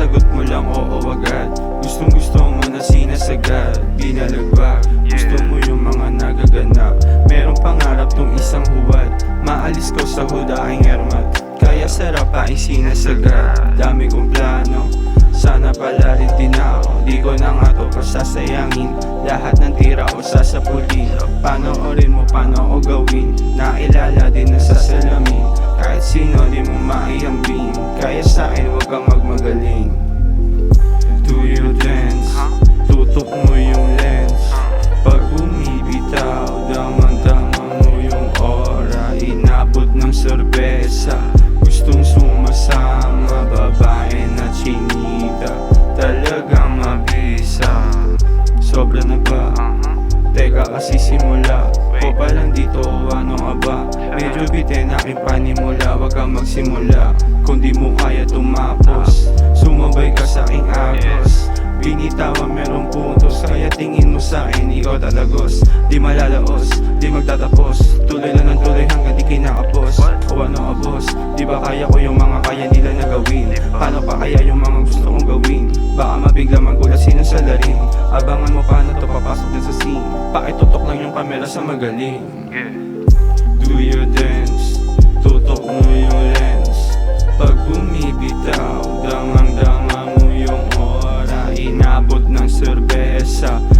sagot mo lang oo agad. Gustong gusto mo na sinasagad. Binalagbak, gusto mo yung mga nagaganap. Merong pangarap tong isang huwad. Maalis ko sa hudaing ermat Kaya sarap pa sinasagad. Dami kong plano. Sana pala rin din ako. Di ko na nga to pasasayangin. Lahat ng tira o sasapulin. Panoorin mo paano o gawin? Nailan kang magmagaling Do you dance? Tutok mo yung lens Pag bumibitaw Damang-damang mo yung aura Inabot ng serbesa Gustong sumasama Babae na chinita Talagang mabisa Sobra na ba? Teka kasi simula O palang dito ano ka ba? Bitin aking panimula Huwag kang magsimula. Kung di mo kaya tumapos. Sumabay ka sa aking agos. Binitawan merong puntos Kaya tingin mo sa akin ikaw tatagos Di malalaos, di magtatapos. Tuloy lang ng tuloy hanggang di kinakapos. O ano ka boss, di ba kaya ko yung mga kaya nila na gawin? Paano pa kaya yung mga gusto kong gawin? Baka mabigla magulat sino sa laring Abangan mo paano to papasok din sa scene. Pakitutok lang yung kamera sa magaling. Do your dance Tutok mo yung lens. Pag bumibitaw Dangang-danga mo yung aura Inabot ng serbesa.